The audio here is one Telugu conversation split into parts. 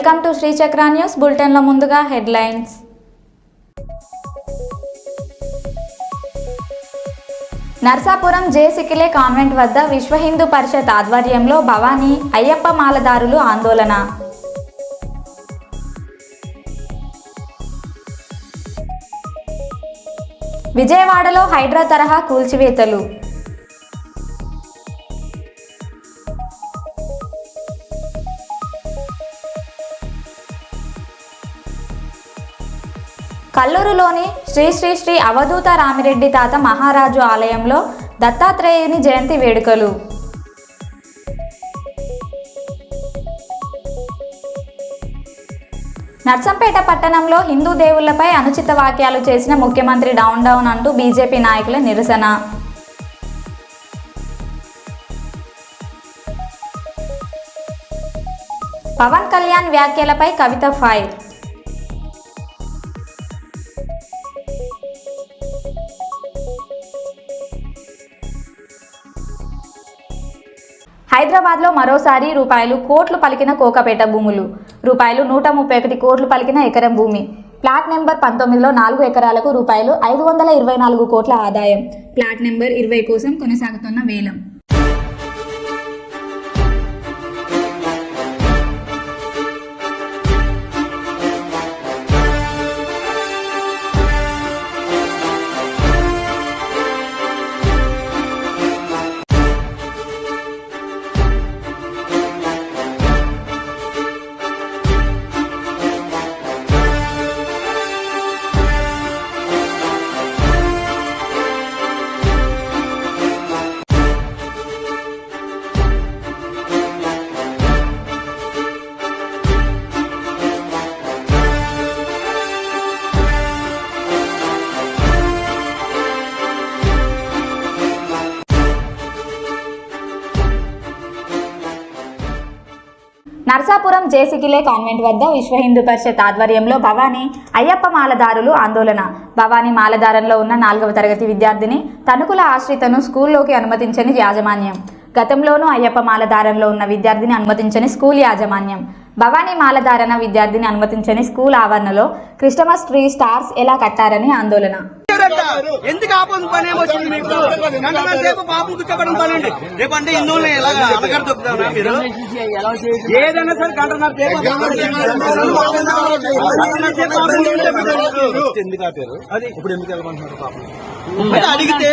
వెల్కమ్ టు శ్రీచక్ర న్యూస్ బులెటిన్లో ముందుగా హెడ్లైన్స్. నర్సాపురం జే సికిలే కాన్వెంట్ వద్ద విశ్వ హిందూ పరిషత్ ఆధ్వర్యంలో భవానీ అయ్యప్ప మాలదారులు ఆందోళన. విజయవాడలో హైడ్రా తరహా కూల్చివేతలు. కల్లూరులోని శ్రీ శ్రీ శ్రీ అవధూత రామిరెడ్డి తాత మహారాజు ఆలయంలో దత్తాత్రేయుని జయంతి వేడుకలు. నర్సంపేట పట్టణంలో హిందూ దేవుళ్ళపై అనుచిత వాక్యాలు చేసిన ముఖ్యమంత్రి డౌన్ డౌన్ అంటూ బీజేపీ నాయకుల నిరసన. పవన్ కళ్యాణ్ వ్యాఖ్యలపై కవిత ఫైర్. హైదరాబాద్లో మరోసారి రూపాయలు కోట్లు పలికిన కోకపేట భూములు. రూపాయలు నూట ముప్పై ఒకటి కోట్లు పలికిన ఎకరం భూమి. ప్లాట్ నెంబర్ పంతొమ్మిదిలో నాలుగు ఎకరాలకు రూపాయలు ఐదు వందల ఇరవై నాలుగు కోట్ల ఆదాయం. ప్లాట్ నెంబర్ ఇరవై కోసం కొనసాగుతున్న వేలం. నర్సాపురం జేసికిలే కాన్వెంట్ వద్ద విశ్వ హిందూ పరిషత్ ఆధ్వర్యంలో భవానీ అయ్యప్ప మాలదారులు ఆందోళన. భవానీ మాలదారంలో ఉన్న నాలుగవ తరగతి విద్యార్థిని తణుకుల ఆశ్రితను స్కూల్లోకి అనుమతించని యాజమాన్యం. గతంలోనూ అయ్యప్ప మాలధారంలో ఉన్న విద్యార్థిని అనుమతించని స్కూల్ యాజమాన్యం. భవానీ మాలధారణ విద్యార్థిని అనుమతించని స్కూల్ ఆవరణలో క్రిస్టమస్ ట్రీ స్టార్స్ ఎలా కట్టారని ఆందోళన. లేదంట. ఎందుకు ఆపం పని ఏమొచ్చింది మీకు? గంటల సేపు పాపం దుఃఖపడడం పనండి. రేపంటే హిందువుల్ని ఎలా అడగరు దొక్కుతారా మీరు? ఏదైనా సరే గంటన్నర సేపు ఎందుకు ఆపారు? అది ఇప్పుడు ఎందుకు వెళ్ళమంటున్నారు పాపం? అడిగితే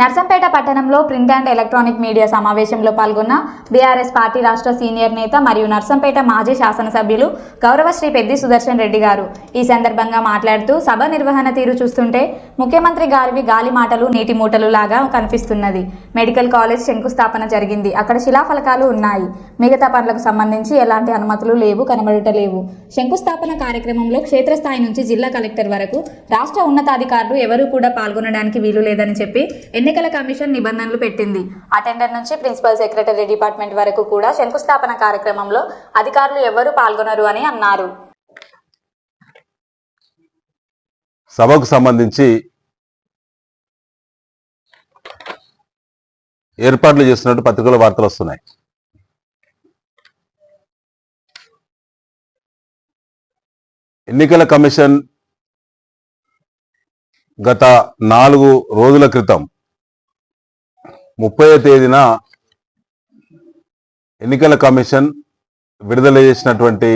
నర్సంపేట పట్టణంలో ప్రింట్ అండ్ ఎలక్ట్రానిక్ మీడియా సమావేశంలో పాల్గొన్న బీఆర్ఎస్ పార్టీ రాష్ట్ర సీనియర్ నేత మరియు నర్సంపేట మాజీ శాసనసభ్యులు గౌరవశ్రీ పెద్ది సుదర్శన్ రెడ్డి గారు. ఈ సందర్భంగా మాట్లాడుతూ సభ నిర్వహణ తీరు చూస్తుంటే ముఖ్యమంత్రి గారివి గాలి మాటలు నీటి మూటలు లాగా కనిపిస్తున్నది. మెడికల్ కాలేజ్ శంకుస్థాపన జరిగింది. అక్కడ శిలాఫలకాలు ఉన్నాయి. మిగతా పనులకు సంబంధించి ఎలాంటి అనుమతులు లేవు కనబడుటలేవు శంకుస్థాపన కార్యక్రమంలో క్షేత్రస్థాయి నుంచి జిల్లా కలెక్టర్ వరకు రాష్ట్ర ఉన్నతాధికారులు ఎవరూ కూడా పాల్గొనడానికి వీలు లేదని చెప్పి ఎన్నికల కమిషన్ నిబంధనలు పెట్టింది. అటెండర్ నుంచి ప్రిన్సిపల్ సెక్రటరీ డిపార్ట్మెంట్ వరకు కూడా శంకుస్థాపన కార్యక్రమంలో అధికారులు ఎవరూ పాల్గొనరు అని అన్నారు. సభకు సంబంధించి ఏర్పాట్లు చేస్తున్నట్టు పత్రికల వార్తలు వస్తున్నాయి. ఎన్నికల కమిషన్ గత నాలుగు రోజుల క్రితం ముప్పై తేదీన ఎన్నికల కమిషన్ విడుదల చేసినటువంటి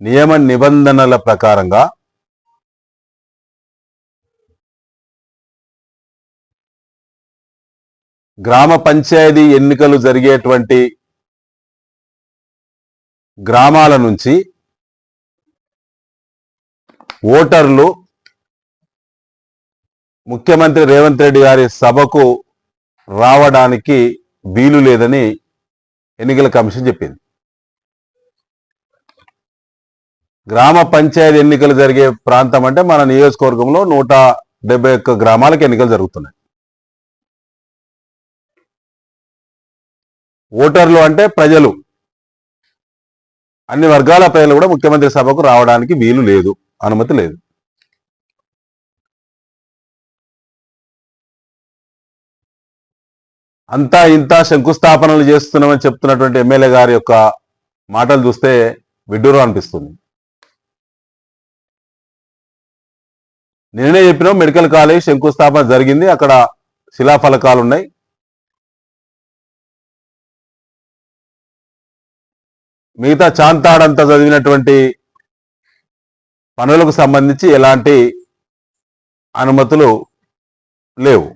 నియమ నిబంధనల ప్రకారంగా గ్రామ పంచాయతీ ఎన్నికలు జరిగేటువంటి గ్రామాల నుంచి ఓటర్లు ముఖ్యమంత్రి రేవంత్ రెడ్డి గారి సభకు రావడానికి వీలు లేదని ఎన్నికల కమిషన్ చెప్పింది. గ్రామ పంచాయతీ ఎన్నికలు జరిగే ప్రాంతం అంటే మన నియోజకవర్గంలో నూట డెబ్బై ఒక్క గ్రామాలకు ఎన్నికలు జరుగుతున్నాయి. ఓటర్లు అంటే ప్రజలు. అన్ని వర్గాల ప్రజలు కూడా ముఖ్యమంత్రి సభకు రావడానికి వీలు లేదు. అనుమతి లేదు. అంతా ఇంత శంకుస్థాపనలు చేస్తున్నామని చెప్తున్నటువంటి ఎమ్మెల్యే గారి యొక్క మాటలు చూస్తే విడ్డూరం అనిపిస్తుంది. నిన్నే చెప్పిన మెడికల్ కాలేజ్ శంకుస్థాపన జరిగింది. అక్కడ శిలాఫలకాలు ఉన్నాయి. మిగతా చాంతాడంతా చదివినటువంటి పనులకు సంబంధించి ఎలాంటి అనుమతులు లేవు.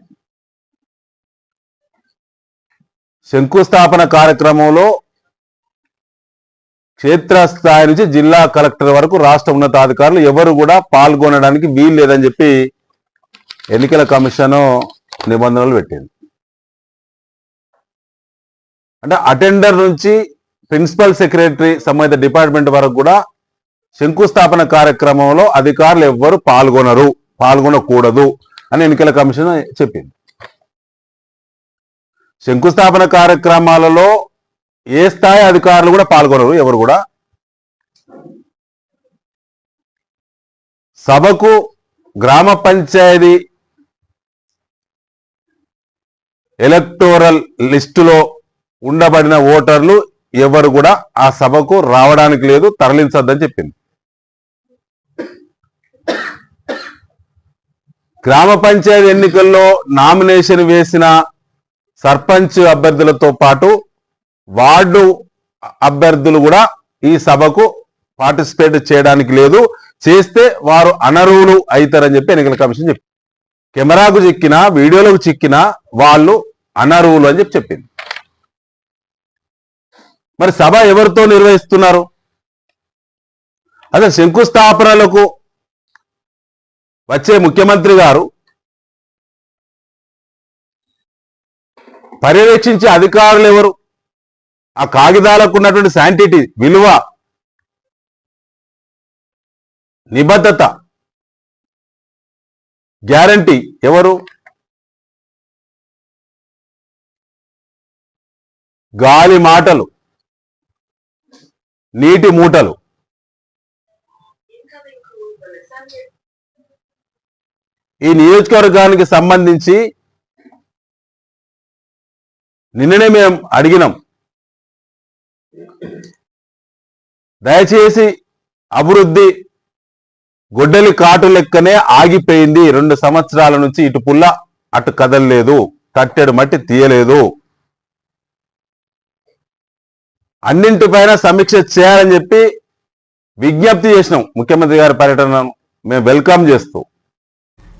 శంకుస్థాపన కార్యక్రమంలో క్షేత్రస్థాయి నుంచి జిల్లా కలెక్టర్ వరకు రాష్ట్ర ఉన్నతాధికారులు ఎవరు కూడా పాల్గొనడానికి వీలు లేదని చెప్పి ఎన్నికల కమిషన్ నిబంధనలు పెట్టింది. అంటే అటెండర్ నుంచి ప్రిన్సిపల్ సెక్రటరీ సంబంధిత డిపార్ట్మెంట్ వరకు కూడా శంకుస్థాపన కార్యక్రమంలో అధికారులు ఎవ్వరు పాల్గొనరు పాల్గొనకూడదు అని ఎన్నికల కమిషన్ చెప్పింది. శంకుస్థాపన కార్యక్రమాలలో ఏ స్థాయి అధికారులు కూడా పాల్గొనరు ఎవరు కూడా. సభకు గ్రామ పంచాయతీ ఎలక్టోరల్ లిస్టులో ఉండబడిన ఓటర్లు ఎవరు కూడా ఆ సభకు రావడానికి లేదు తరలించొద్దని చెప్పింది. గ్రామ పంచాయతీ ఎన్నికల్లో నామినేషన్ వేసిన సర్పంచ్ అభ్యర్థులతో పాటు వార్డు అభ్యర్థులు కూడా ఈ సభకు పార్టిసిపేట్ చేయడానికి లేదు. చేస్తే వారు అనర్హులు అవుతారని చెప్పి ఎన్నికల కమిషన్ చెప్పింది. కెమెరాకు చిక్కినా వీడియోలకు చిక్కినా వాళ్ళు అనర్హులు అని చెప్పి చెప్పింది. మరి సభ ఎవరితో నిర్వహిస్తున్నారు? అదే శంకుస్థాపనలకు వచ్చే ముఖ్యమంత్రి గారు పర్యవేక్షించే అధికారులు ఎవరు? ఆ కాగితాలకు ఉన్నటువంటి శాంటిటీ విలువ నిబద్ధత గ్యారంటీ ఎవరు? గాలి మాటలు నీటి మూటలు. ఈ నియోజకవర్గానికి సంబంధించి నిన్ననే మేము అడిగినాం. దయచేసి అభివృద్ధి గొడ్డలి కాటు లెక్కనే ఆగిపోయింది. రెండు సంవత్సరాల నుంచి ఇటు పుల్ల అటు కదలలేదు. తట్టెడు మట్టి తీయలేదు. అన్నింటిపైన సమీక్ష చేయాలని చెప్పి విజ్ఞప్తి చేసినాం. ముఖ్యమంత్రి గారి పర్యటనను మేము వెల్కమ్ చేస్తూ.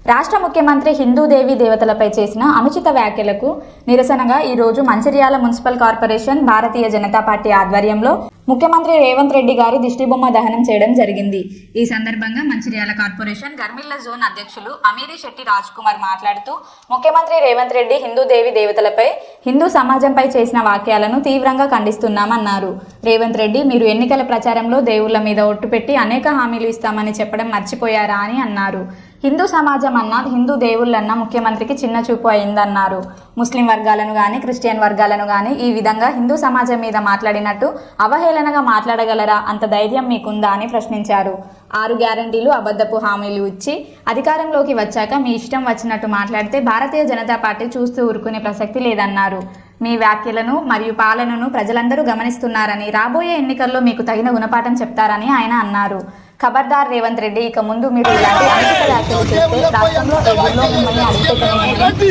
రాష్ట్ర ముఖ్యమంత్రి హిందూదేవి దేవతలపై చేసిన అనుచిత వ్యాఖ్యలకు నిరసనగా ఈరోజు Mancherial municipal corporation Bharatiya Janata party ఆధ్వర్యంలో ముఖ్యమంత్రి రేవంత్ రెడ్డి గారి దిష్టిబొమ్మ దహనం చేయడం జరిగింది. ఈ సందర్భంగా మంచిర్యాల కార్పొరేషన్ గర్మిల్ల జోన్ అధ్యక్షులు అమీరి శెట్టి రాజ్ కుమార్ మాట్లాడుతూ ముఖ్యమంత్రి రేవంత్ రెడ్డి హిందూ దేవి దేవతలపై హిందూ సమాజంపై చేసిన వాక్యాలను తీవ్రంగా ఖండిస్తున్నామన్నారు. రేవంత్ రెడ్డి మీరు ఎన్నికల ప్రచారంలో దేవుళ్ళ మీద ఒట్టు పెట్టి అనేక హామీలు ఇస్తామని చెప్పడం మర్చిపోయారా అని అన్నారు. హిందూ సమాజం అన్న హిందూ దేవుళ్ళన్న ముఖ్యమంత్రికి చిన్న చూపు అయిందన్నారు. ముస్లిం వర్గాలను కానీ క్రిస్టియన్ వర్గాలను కానీ ఈ విధంగా హిందూ సమాజం మీద మాట్లాడినట్టు అవహేళనగా మాట్లాడగలరా? అంత ధైర్యం మీకుందా? అని ప్రశ్నించారు. ఆరు గ్యారంటీలు అబద్ధపు హామీలు ఇచ్చి అధికారంలోకి వచ్చాక మీ ఇష్టం వచ్చినట్టు మాట్లాడితే భారతీయ జనతా పార్టీ చూస్తూ ఊరుకునే ప్రసక్తి లేదన్నారు. మీ వ్యాఖ్యలను మరియు పాలనను ప్రజలందరూ గమనిస్తున్నారని రాబోయే ఎన్నికల్లో మీకు తగిన గుణపాఠం చెప్తారని ఆయన అన్నారు. ఖబర్దార్ రేవంత్ రెడ్డి ఇక ముందు మీరు ఇలాంటి అనుచిత వ్యాఖ్యలు చేస్తే రాష్ట్రంలో ప్రజల్లో మిమ్మల్ని అడుగుపెట్టని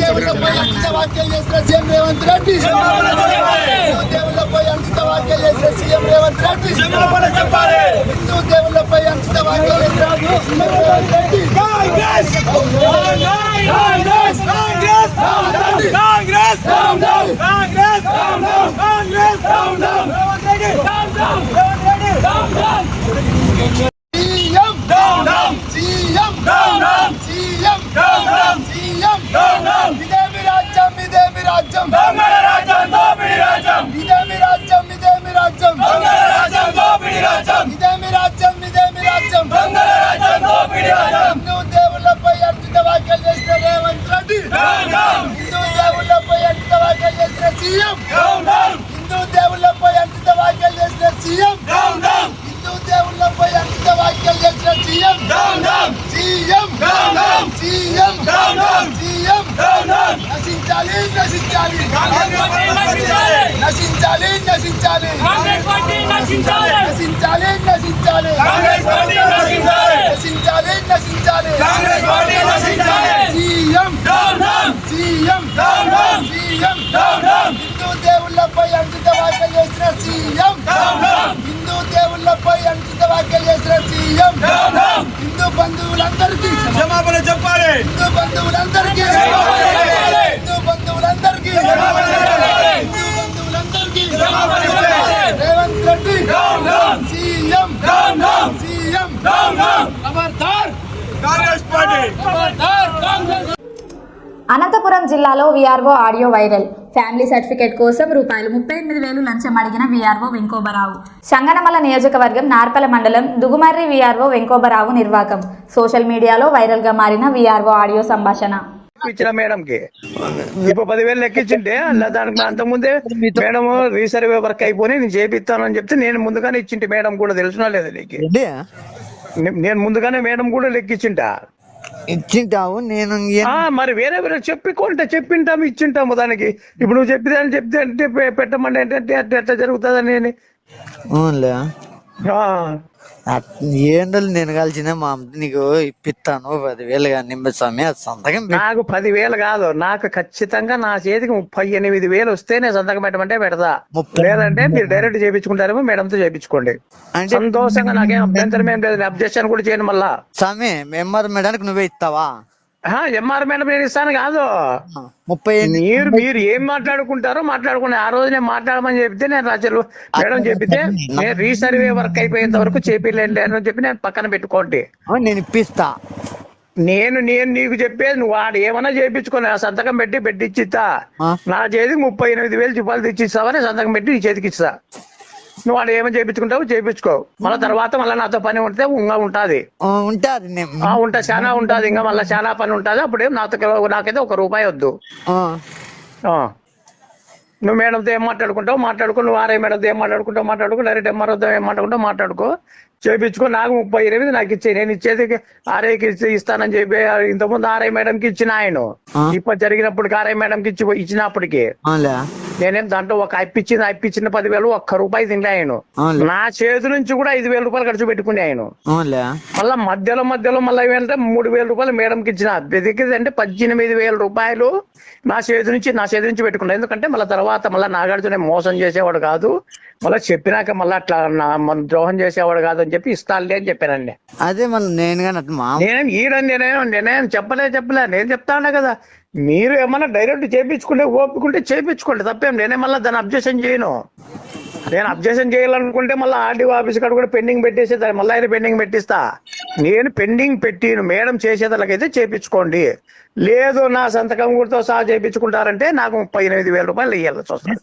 దేవుళ్ళపై అంకిత వ్యాఖ్యలు చేసిన సీఎం రేవంత్ రెడ్డి దేవుళ్ళపై అంకిత వ్యాఖ్యలు చేసిన సీఎం రేవంత్ రెడ్డి హిందూ దేవుళ్ళపై అంకిత వ్యాఖ్యలు చేసిన CM Revanth Reddy CM CM CM CM ఇదేమి రాజ్యం ఇదేమి రాజ్యం ఇదేమి రాజ్యం ఇదేమి రాజ్యం ఇదేమి రాజ్యం ఇదేమి రాజ్యం హిందూ దేవుళ్ళపై అంకిత వ్యాఖ్యలు చేసిన రేవంత్ రెడ్డి హిందూ దేవుళ్ళపై అంకిత వ్యాఖ్యలు చేసిన సీఎం హిందూ దేవుళ్ళపై అంకిత వ్యాఖ్యలు చేసిన సీఎం హిందూ దేవుళ్ళపై అంకిత వ్యాఖ్యలు చేసిన సీఎం సీఎం సీఎం సీఎం నశించాలి నశించాలి నశించాలి నశించాలి కాంగ్రెస్ పార్టీ నశించాలి. నశించాలి నశించాలి. కాంగ్రెస్ పార్టీ నశించాలి. నశించాలి నశించాలి. కాంగ్రెస్ పార్టీ నశించాలి. CM. Down down CM. Down down CM. Down down Hindu దేవుళ్ళపై అంకిత వ్యాఖ్యలు చేసిన సీఎం. డౌన్ డౌన్ హిందూ దేవుళ్ళపై అంకిత వ్యాఖ్యలు చేసిన సీఎం. డౌన్ డౌన్ హిందూ బంధువులందరికీ క్షమాపణ చెప్పాలి. హిందూ బంధువులందరికీ హిందూ బంధువులందరికీ రేవంత్ రెడ్డి సీఎం సీఎం అనంతపురం జిల్లాలో VRO audio viral. Family certificate కోసం రూపాయలు ముప్పై ఎనిమిది వేలు లంచం అడిగిన వీఆర్ఓ వెంకోబరావు. సంగనమల నియోజకవర్గం నార్పల మండలం దుగుమర్రి వీఆర్ఓ వెంకోబరావు నిర్వాకం. సోషల్ మీడియాలో వైరల్గా మారిన వీఆర్ఓ ఆడియో సంభాషణ. ఇచ్చిన మేడం కి ఇప్పుడు పదివేలు లెక్కించింటే అలా దానికి అంత ముందే మేడం రీసర్వే వర్క్ అయిపోయి నేను చేపిస్తానని చెప్తే నేను ముందుగానే ఇచ్చింటి మేడం కూడా తెలిసినా లేదు నీకు. నేను ముందుగానే మేడం కూడా లెక్కించింటా. ఇచ్చింటావు నేను మరి వేరే వేరే చెప్పుకుంటే చెప్పింటాము ఇచ్చింటాము దానికి. ఇప్పుడు నువ్వు చెప్పితే చెప్తే అంటే పెట్టమంటే ఏంటంటే అట్లా ఎట్లా జరుగుతుందని. నేను ఏంటో నేను కలిసిన మా నీకు ఇప్పిస్తాను పదివేలు కానీ స్వామి అది సంతకం. నాకు పదివేలు కాదు నాకు ఖచ్చితంగా నా చేతికి ముప్పై ఎనిమిది వేలు వస్తే నేను సంతకం పెట్టమంటే పెడతా. ముప్పై లేదంటే మీరు డైరెక్ట్ చేయించుకుంటారేమో మేడంతో చేయించుకోండి అంటే సంతోషంగా నాకేం అభ్యంతరం ఏం లేదు అబ్జెక్షన్ కూడా చేయను మళ్ళా. స్వామి ఎంఆర్ మేడానికి నువ్వే ఇస్తావా? ఎంఆర్ మేడం నేను ఇస్తాను కాదు. ముప్పై మీరు మీరు ఏం మాట్లాడుకుంటారో మాట్లాడుకుని ఆ రోజు నేను మాట్లాడమని చెప్తే నేను రాజు మేడం చెప్పితే నేను రీసర్వే వర్క్ అయిపోయేంత వరకు చేపిలేండి అని చెప్పి నేను పక్కన పెట్టుకోండి. నేను ఇప్పిస్తా. నేను నేను నీకు చెప్పేది నువ్వు వాడు ఏమన్నా చేయించుకొని ఆ సంతకం పెట్టి పెట్టిచ్చిస్తా? నా చేతికి ముప్పై ఎనిమిది వేలు రూపాయలు తెచ్చిస్తావని సంతకం పెట్టి నీ చేతికి ఇస్తా. నువ్వు వాడు ఏమని చేయించుకుంటావు చేయించుకో మళ్ళీ తర్వాత మళ్ళీ నాతో పని ఉంటే ఇంకా ఉంటాది. ఆ ఉంటా చాలా ఉంటది. ఇంకా మళ్ళీ చాలా పని ఉంటది. అప్పుడేం నాతో నాకైతే ఒక రూపాయి వద్దు. నువ్వు మేడంతో ఏం మాట్లాడుకుంటావు? మాట్లాడుకో. నువ్వు ఆర్ఐ మేడంతో ఏం మాట్లాడుకుంటావు? మాట్లాడుకో. డైరెక్ట్ ఎంఆర్ఓతో ఏం మాట్లాడుకుంటావు? మాట్లాడుకో. చేపించుకో. నాకు ముప్పై ఎనిమిది నాకు ఇచ్చే నేను ఇచ్చేది ఇచ్చి ఇస్తానని చెప్పి ఇంతకుముందు ఆర్ఐ మేడంకి ఇచ్చిన ఆయన. ఇప్పుడు జరిగినప్పటికి ఆర్ఐ మేడంకి ఇచ్చి ఇచ్చినప్పటికి. నేనేం దాంట్లో ఒక అప్పిచ్చింది అప్పిచ్చిన పదివేలు ఒక్క రూపాయి తింటే ఆయన. నా చేతి నుంచి కూడా ఐదు వేల రూపాయలు ఖర్చు పెట్టుకునే ఆయన. మళ్ళా మధ్యలో మధ్యలో మళ్ళీ మూడు వేల రూపాయలు మేడంకి ఇచ్చిన. వెతికింది అంటే పద్దెనిమిది వేల రూపాయలు నా చేతి నుంచి నా చేతి నుంచి పెట్టుకున్నా ఎందుకంటే మళ్ళీ తర్వాత మళ్ళీ నాగార్జున మోసం చేసేవాడు కాదు. మళ్ళీ చెప్పినాక మళ్ళీ అట్లా మన ద్రోహం చేసేవాడు కాదు అని చెప్పి ఇస్తానులే అని చెప్పానండి. అదే మళ్ళీ నేను కానీ నేనేం ఈడని నేనేం నేనేం చెప్పలే చెప్పలే నేను చెప్తాను కదా. మీరు ఏమన్నా డైరెక్ట్ చేపించుకుంటే ఓపుకుంటే చేపించుకోండి తప్పేం నేనే మళ్ళీ దాన్ని అబ్జెక్షన్ చేయను. నేను అబ్జెక్షన్ చేయాలనుకుంటే మళ్ళీ ఆర్డీఓ ఆఫీస్ కాడ కూడా పెండింగ్ పెట్టేసి దాన్ని మళ్ళీ ఆయన పెండింగ్ పెట్టిస్తా. నేను పెండింగ్ పెట్టి మేడం చేసేదానికైతే చేపించుకోండి. లేదు నా సంతకం కూడా సహా చేపించుకుంటారంటే నాకు ముప్పై ఎనిమిది వేల రూపాయలు ఇవ్వాల్సి వస్తుంది కదా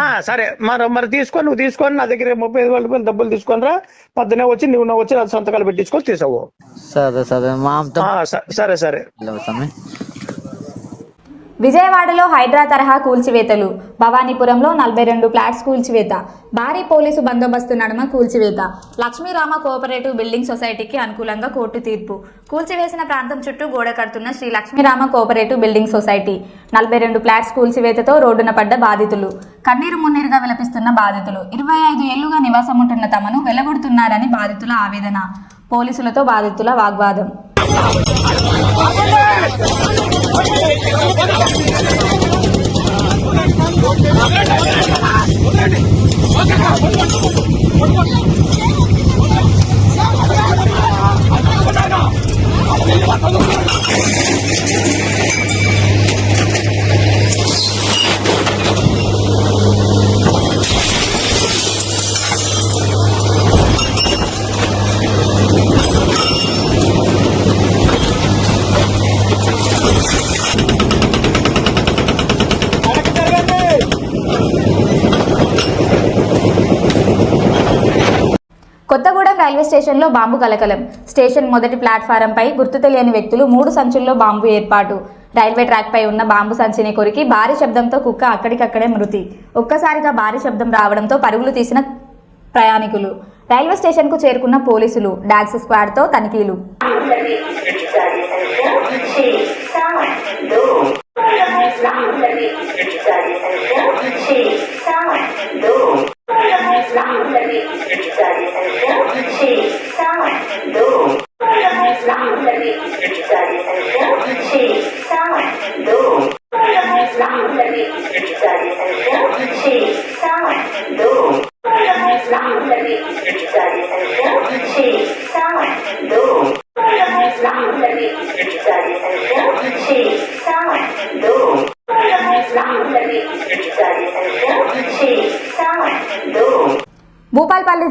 ఆ, సరే మరి మరి తీసుకొని నువ్వు తీసుకొని నా దగ్గర ముప్పై ఐదు వేల రూపాయలు డబ్బులు తీసుకొని రా. పొద్దునే వచ్చి నువ్వు వచ్చి సంతకాలు పెట్టించుకొని తీసావు సరే సరే సరే సరే. విజయవాడలో హైడ్రా తరహా కూల్చివేతలు భవానీపురంలో నలభై రెండు ఫ్లాట్స్ కూల్చివేత భారీ పోలీసు బందోబస్తు నడుమ కూల్చివేత. లక్ష్మీరామ కోఆపరేటివ్ బిల్డింగ్ సొసైటీకి అనుకూలంగా కోర్టు తీర్పు. కూల్చివేసిన ప్రాంతం చుట్టూ గోడ కడుతున్న Shri Lakshmirama cooperative building society. నలభై రెండు ఫ్లాట్స్ కూల్చివేతతో రోడ్డున పడ్డ బాధితులు. కన్నీరు మున్నీరుగా విలపిస్తున్న బాధితులు. ఇరవై ఐదు ఏళ్ళుగా నివాసం ఉంటున్న తమను వెలగొడుతున్నారని బాధితుల ఆవేదన. పోలీసులతో బాధితుల వాగ్వాదం. కొత్తగూడెం రైల్వే స్టేషన్లో బాంబు కలకలం. స్టేషన్ మొదటి ప్లాట్ఫారంపై గుర్తు తెలియని వ్యక్తులు మూడు సంచుల్లో బాంబు ఏర్పాటు. రైల్వే ట్రాక్పై ఉన్న బాంబు సంచిని కొరికి భారీ శబ్దంతో కుక్క అక్కడికక్కడే మృతి. ఒక్కసారిగా భారీ శబ్దం రావడంతో పరుగులు తీసిన ప్రయాణికులు. రైల్వే స్టేషన్కు చేరుకున్న పోలీసులు. డాక్స్ స్క్వాడ్తో తనిఖీలు. Hey.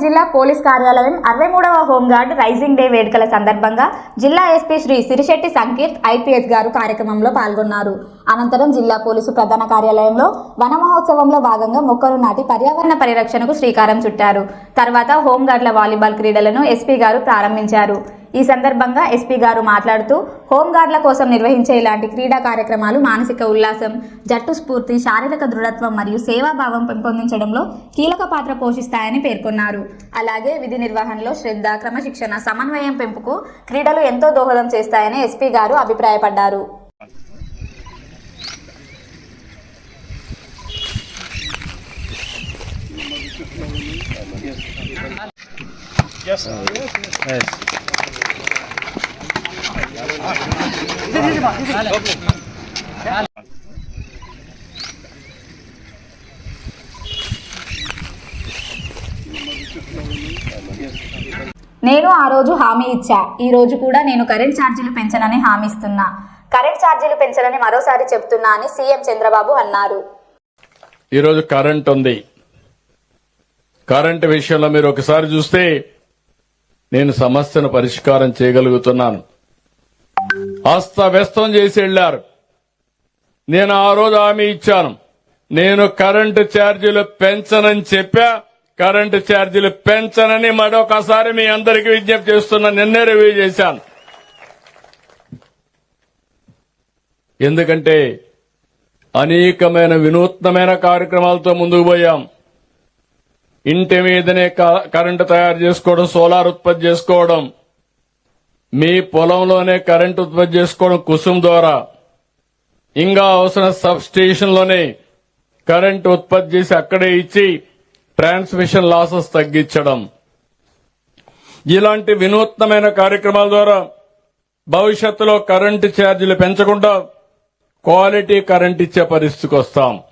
జిల్లా పోలీస్ కార్యాలయం అరవై మూడవ హోంగార్డ్ రైజింగ్ డే వేడుకల సందర్భంగా జిల్లా ఎస్పీ శ్రీ సిరిశెట్టి సంకీర్త్ ఐపీఎస్ గారు కార్యక్రమంలో పాల్గొన్నారు. అనంతరం జిల్లా పోలీసు ప్రధాన కార్యాలయంలో వన మహోత్సవంలో భాగంగా మొక్కలు నాటి పర్యావరణ పరిరక్షణకు శ్రీకారం చుట్టారు. తర్వాత హోంగార్డ్ల వాలీబాల్ క్రీడలను ఎస్పీ గారు ప్రారంభించారు. ఈ సందర్భంగా ఎస్పీ గారు మాట్లాడుతూ హోంగార్డ్ల కోసం నిర్వహించే ఇలాంటి క్రీడా కార్యక్రమాలు మానసిక ఉల్లాసం జట్టు స్ఫూర్తి శారీరక దృఢత్వం మరియు సేవాభావం పెంపొందించడంలో కీలక పాత్ర పోషిస్తాయని పేర్కొన్నారు. అలాగే విధి నిర్వహణలో శ్రద్ధ క్రమశిక్షణ సమన్వయం పెంపుకు క్రీడలు ఎంతో దోహదం చేస్తాయని ఎస్పీ గారు అభిప్రాయపడ్డారు. నేను ఆ రోజు హామీ ఇచ్చా. ఈ రోజు కూడా నేను కరెంట్ ఛార్జీలు పెంచనని హామీ ఇస్తున్నా. కరెంట్ ఛార్జీలు పెంచనని మరోసారి చెప్తున్నా అని సీఎం చంద్రబాబు అన్నారు. ఈరోజు కరెంట్ ఉంది. కరెంట్ విషయంలో మీరు ఒకసారి చూస్తే నేను సమస్యను పరిష్కారం చేయగలుగుతున్నాను. అస్తవ్యస్తం చేసి వెళ్ళారు నేను ఆ రోజు హామీ ఇచ్చాను. నేను కరెంటు ఛార్జీలు పెంచనని చెప్పా కరెంటు ఛార్జీలు పెంచనని మరొకసారి మీ అందరికీ విజ్ఞప్తి చేస్తున్నా నిన్నే రివ్యూ చేశాను. ఎందుకంటే అనేకమైన వినూత్నమైన కార్యక్రమాలతో ముందుకు పోయాం. ఇంటి మీదనే క- కరెంటు తయారు చేసుకోవడం సోలార్ ఉత్పత్తి చేసుకోవడం మీ పొలంలోనే కరెంటు ఉత్పత్తి చేసుకోవడం కుసుమ్ ద్వారా. ఇంకా అవసరం సబ్ స్టేషన్లోనే కరెంటు ఉత్పత్తి చేసి అక్కడే ఇచ్చి ట్రాన్స్మిషన్ లాసెస్ తగ్గించడం. ఇలాంటి వినూత్నమైన కార్యక్రమాల ద్వారా భవిష్యత్తులో కరెంటు ఛార్జీలు పెంచకుండా క్వాలిటీ కరెంట్ ఇచ్చే పరిస్థితికి వస్తాం.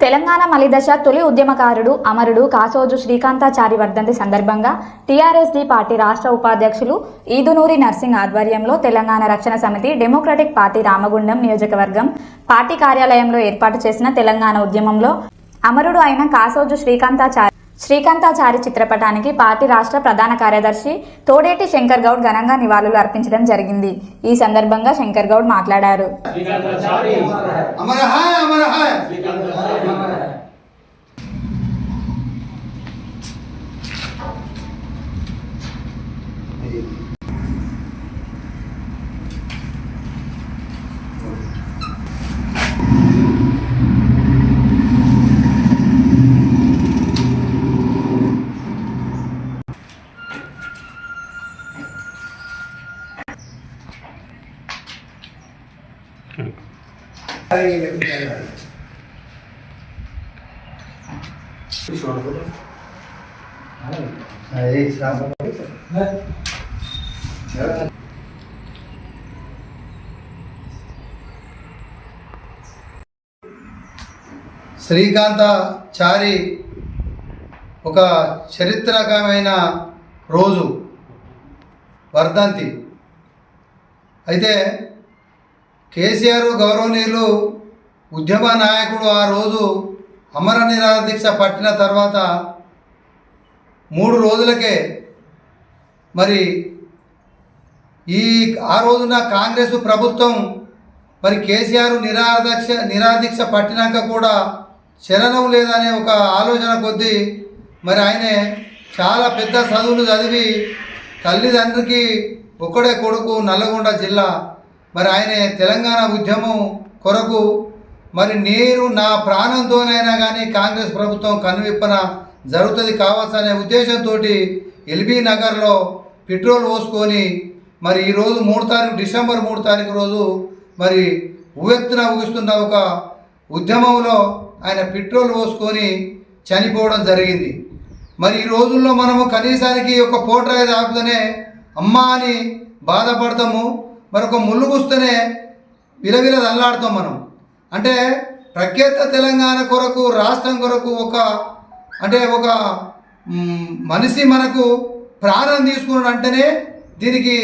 తెలంగాణ మలిదశ తొలి ఉద్యమకారుడు అమరుడు కాసోజు శ్రీకాంతాచారి వర్ధంతి సందర్భంగా టీఆర్ఎస్డి పార్టీ రాష్ట్ర ఉపాధ్యక్షులు ఈదునూరి నర్సింగ్ ఆధ్వర్యంలో తెలంగాణ రక్షణ సమితి డెమోక్రటిక్ పార్టీ రామగుండం నియోజకవర్గం పార్టీ కార్యాలయంలో ఏర్పాటు చేసిన తెలంగాణ ఉద్యమంలో అమరుడు అయిన కాసోజు శ్రీకాంతాచారి శ్రీకాంతాచారి చిత్రపటానికి పార్టీ రాష్ట్ర ప్రధాన కార్యదర్శి తోడేటి శంకర్ గౌడ్ ఘనంగా నివాళులు అర్పించడం జరిగింది. ఈ సందర్భంగా శంకర్ గౌడ్ మాట్లాడారు. శ్రీకాంత చారి ఒక చరిత్రకమైన రోజు వర్ధంతి. అయితే కేసీఆర్ గౌరవనీయులు ఉద్యమ నాయకుడు ఆ రోజు అమర నిరాదీక్ష పట్టిన తర్వాత మూడు రోజులకే మరి ఈ ఆ రోజున కాంగ్రెస్ ప్రభుత్వం మరి కేసీఆర్ నిరాదీక్ష నిరాదీక్ష పట్టినాక కూడా శరణం లేదనే ఒక ఆలోచన కొద్దీ మరి ఆయనే చాలా పెద్ద చదువులు చదివి తల్లిదండ్రికి ఒక్కడే కొడుకు నల్లగొండ జిల్లా మరి ఆయన తెలంగాణ ఉద్యమం కొరకు మరి నేను నా ప్రాణంతోనైనా కానీ కాంగ్రెస్ ప్రభుత్వం కనువిప్పన జరుగుతుంది కావచ్చు అనే ఉద్దేశంతో ఎల్బీ నగర్లో పెట్రోల్ పోసుకొని మరి ఈరోజు మూడు తారీఖు డిసెంబర్ మూడు తారీఖు రోజు మరి ఉవ్వెత్తున ఊగిస్తున్న ఒక ఉద్యమంలో ఆయన పెట్రోల్ పోసుకొని చనిపోవడం జరిగింది. మరి ఈ రోజుల్లో మనము కనీసానికి ఒక పోటరాయి ఆపుతనే అమ్మా అని బాధపడతాము. మరొక ముళ్ళు కూస్తేనే విలవిల దల్లాడుతాం మనం. అంటే ప్రఖ్యాత తెలంగాణ కొరకు రాష్ట్రం కొరకు ఒక అంటే ఒక మనిషి మనకు ప్రాణం తీసుకున్నాడు అంటేనే దీనికి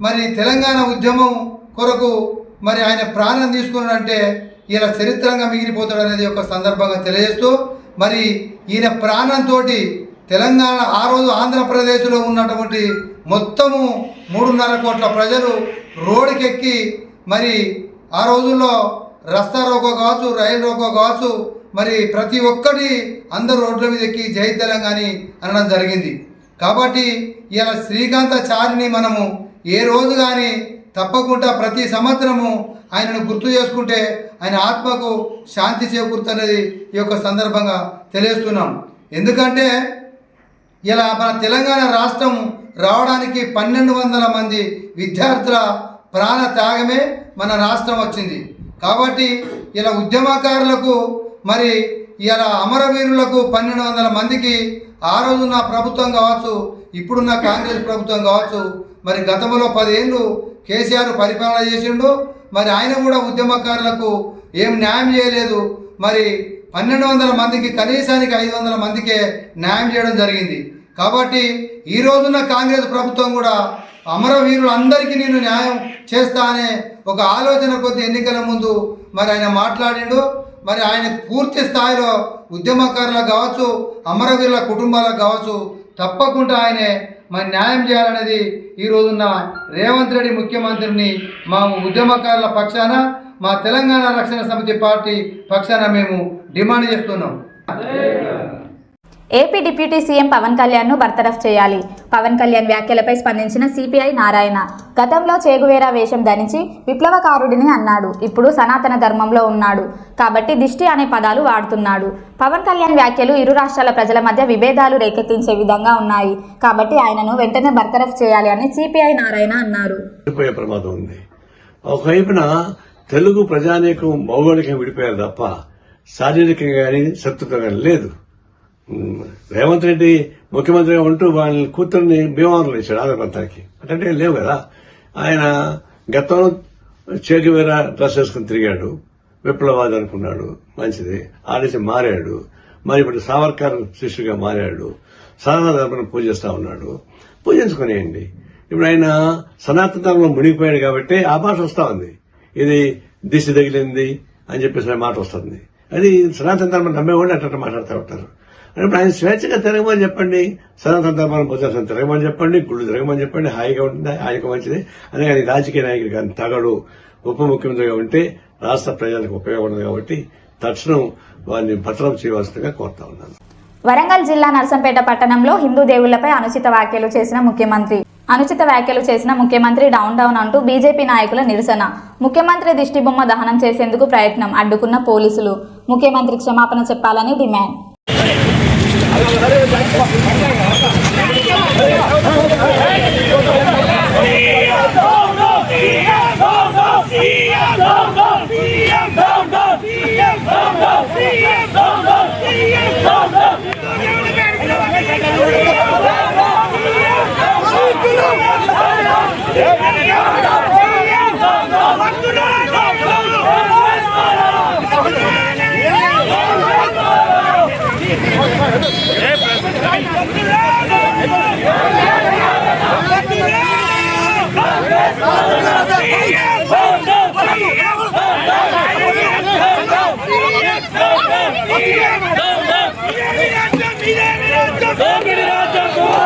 మరి తెలంగాణ ఉద్యమం కొరకు మరి ఆయన ప్రాణం తీసుకున్నాడు అంటే ఇలా చరిత్రంగా మిగిలిపోతాడు అనేది ఒక సందర్భంగా తెలియజేస్తూ మరి ఈయన ప్రాణంతో తెలంగాణ ఆ రోజు ఆంధ్రప్రదేశ్లో ఉన్నటువంటి మొత్తము మూడున్నర కోట్ల ప్రజలు రోడ్డుకెక్కి మరి ఆ రోజుల్లో రస్తా రోకో కావచ్చు రైలు రోకో కావచ్చు మరి ప్రతి ఒక్కటి అందరూ రోడ్ల మీద ఎక్కి జై తెలంగాణ అనడం జరిగింది. కాబట్టి ఇలా శ్రీకాంతాచారిని మనము ఏ రోజు కానీ తప్పకుండా ప్రతి సంవత్సరము ఆయనను గుర్తు చేసుకుంటే ఆయన ఆత్మకు శాంతి చేకూరుతున్నది ఈ యొక్క సందర్భంగా తెలియస్తున్నాం ఎందుకంటే ఇలా మన తెలంగాణ రాష్ట్రం రావడానికి పన్నెండు వందల మంది విద్యార్థుల ప్రాణ త్యాగమే మన రాష్ట్రం వచ్చింది. కాబట్టి ఇలా ఉద్యమకారులకు మరి ఇలా అమరవీరులకు పన్నెండు వందల మందికి ఆ రోజున్న ప్రభుత్వం కావచ్చు ఇప్పుడున్న కాంగ్రెస్ ప్రభుత్వం కావచ్చు మరి గతంలో పదేళ్ళు కేసీఆర్ పరిపాలన చేసిండు మరి ఆయన కూడా ఉద్యమకారులకు ఏం న్యాయం చేయలేదు. మరి పన్నెండు వందల మందికి కనీసానికి ఐదు వందల మందికే న్యాయం చేయడం జరిగింది. కాబట్టి ఈ రోజున కాంగ్రెస్ ప్రభుత్వం కూడా అమరవీరులందరికీ నేను న్యాయం చేస్తా అనే ఒక ఆలోచన కొద్ది ఎన్నికల ముందు మరి ఆయన మాట్లాడిండు. మరి ఆయన పూర్తి స్థాయిలో ఉద్యమకారులకు కావచ్చు అమరవీరుల కుటుంబాలకు కావచ్చు తప్పకుండా ఆయనే మరి న్యాయం చేయాలనేది ఈ రోజున్న రేవంత్ రెడ్డి ముఖ్యమంత్రిని మా ఉద్యమకారుల పక్షాన మా తెలంగాణ రక్షణ సమితి పార్టీ పక్షాన మేము డిమాండ్ చేస్తున్నాం. ఏపీ డిప్యూటీ సీఎం పవన్ కళ్యాణ్ను బర్తరఫ్ చేయాలి. పవన్ కళ్యాణ్ వ్యాఖ్యలపై స్పందించిన సిపిఐ నారాయణ. గతంలో చేగువేరా వేషం ధరించి విప్లవకారుడిని అన్నాడు. ఇప్పుడు సనాతన ధర్మంలో ఉన్నాడు. కాబట్టి దిష్టి అనే పదాలు వాడుతున్నాడు. పవన్ కళ్యాణ్ వ్యాఖ్యలు ఇరు రాష్ట్రాల ప్రజల మధ్య విభేదాలు రేకెత్తించే విధంగా ఉన్నాయి. కాబట్టి ఆయనను వెంటనే బర్తరఫ్ చేయాలి అని సిపిఐ నారాయణ అన్నారు. ప్రమాదం ఉంది. ఒకవైపున తెలుగు ప్రజానీకం భౌగోళికంగా విడిపోయారు తప్ప శారీరకంగా కానీ శత్రుత్వం లేదు. రేవంత్ రెడ్డి ముఖ్యమంత్రిగా ఉంటూ వాళ్ళ కూతుర్ని భీమవరంలో ఇచ్చాడు ఆంధ్ర ప్రాంతానికి అంటే లేవు కదా. ఆయన గతంలో చేకివేర డ్రెస్ వేసుకుని తిరిగాడు. విప్లవాది అనుకున్నాడు. మంచిది. ఆడేసి మారాడు. మరి ఇప్పుడు సావర్కర్ శిష్యుగా మారాడు. సనాతన ధర్మను పూజిస్తా ఉన్నాడు. పూజించుకునేయండి ఇప్పుడు ఆయన సనాతన ధర్మంలో మునిగిపోయాడు కాబట్టి ఆ భాష వస్తా ఉంది. ఇది దిశ తగిలింది అని చెప్పేసి ఆ మాట వస్తుంది. అది సనాతన ధర్మం నమ్మేవాళ్ళు అట్లా మాట్లాడుతూ ఉంటారు. ఇప్పుడు ఆయన స్వేచ్ఛగా తిరగమని చెప్పండి సనాతన ధర్మాన్ని పొందాల్సిన తిరగమని చెప్పండి గుళ్ళు తిరగమని చెప్పండి హాయిగా ఉంటుంది ఆయనకు మంచిది. అదే కానీ రాజకీయ నాయకుడు కానీ తగడు ఉప ముఖ్యమంత్రిగా ఉంటే రాష్ట్ర ప్రజలకు ఉపయోగపడదు కాబట్టి తక్షణం వారిని భద్రం చేయవలసిందిగా కోరుతా ఉన్నాను. వరంగల్ జిల్లా నర్సంపేట పట్టణంలో హిందూ దేవుళ్ళపై అనుచిత వ్యాఖ్యలు చేసిన ముఖ్యమంత్రి. అనుచిత వ్యాఖ్యలు చేసిన ముఖ్యమంత్రి డౌన్ డౌన్ అంటూ బీజేపీ నాయకుల నిరసన. ముఖ్యమంత్రి దిష్టిబొమ్మ దహనం చేసేందుకు ప్రయత్నం అడ్డుకున్న పోలీసులు. ముఖ్యమంత్రి క్షమాపణ చెప్పాలని డిమాండ్. Domini Raja Kumar!